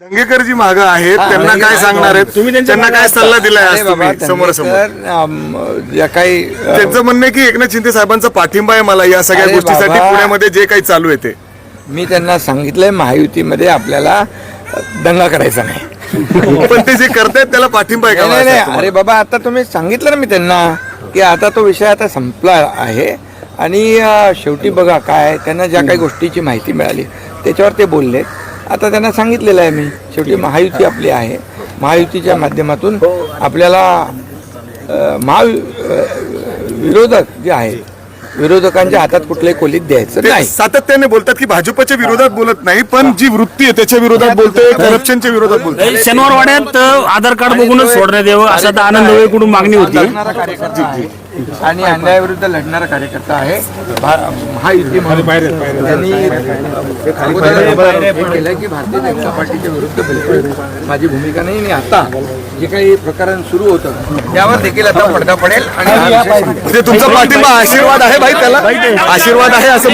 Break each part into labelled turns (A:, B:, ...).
A: दंगेकर जी मागं आहेत त्यांना काय सांगणार आहेत?
B: तुम्ही
A: त्यांना काय सल्ला दिलाय आज तुम्ही समोर समोर?
C: ज्या काही
A: त्यांचं म्हणणं आहे की एकनाथ शिंदे साहेबांचा पाठिंबा आहे मला या सगळ्या गोष्टीसाठी. पुण्यामध्ये जे काही चालू आहे ते.
C: मी त्यांना सांगितलंय महायुतीमध्ये आपल्याला दंगा करायचा नाही.
A: पण ते जे करतायत त्याला पाठिंबा आहे का?
C: अरे बाबा आता तुम्ही सांगितलं ना मी त्यांना की आता तो विषय आता संपला आहे आणि शेवटी बघा काय त्यांना ज्या काही गोष्टीची माहिती मिळाली त्याच्यावर ते बोलले आता त्यांना सांगितलेलं आहे मी. शेवटी महायुती आपली आहे. महायुतीच्या माध्यमातून आपल्याला महा विरोधक जे आहेत विरोधकांच्या हातात कुठल्याही खोलीत द्यायचं नाही.
A: सातत्याने बोलतात की भाजपच्या विरोधात बोलत नाही पण जी वृत्ती आहे त्याच्या विरोधात बोलते करप्शनच्या विरोधात बोलते.
B: शनिवार वाड्यात आधार कार्ड बघूनच सोडण्यात यावं असं आता आनंदकडून मागणी होती.
C: आणि अन्यायाविरुद्ध लढणारा कार्यकर्ता आहे. महायुती म्हणून त्यांनी हे केलं की भारतीय जनता पार्टीच्या विरुद्ध बिलकुल माझी भूमिका नाही. आणि आता जे काही प्रकरण सुरू होतं त्यावर देखील आता पडदा पडेल. आणि हा
A: तुमचा पाठिंबा आशीर्वाद आहे भाई त्याला? आशीर्वाद आहे असं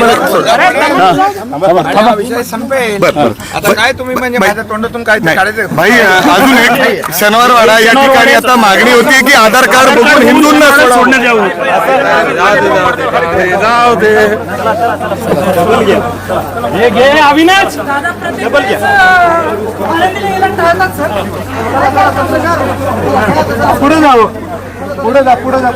C: हा. विषय संपेल. आता काय तुम्ही म्हणजे माझ्या तोंडातून काय काढायचं?
A: भाई अजून एक शनिवारवाडा या ठिकाणी आता मागणी होती की आधार कार्ड बघून हिंदूंना.
B: सोडण्यात यावं
A: जाऊ दे
B: हे घे अविनाश
D: डबल घ्या
B: पुढे जावं पुढे जा पुढे जा.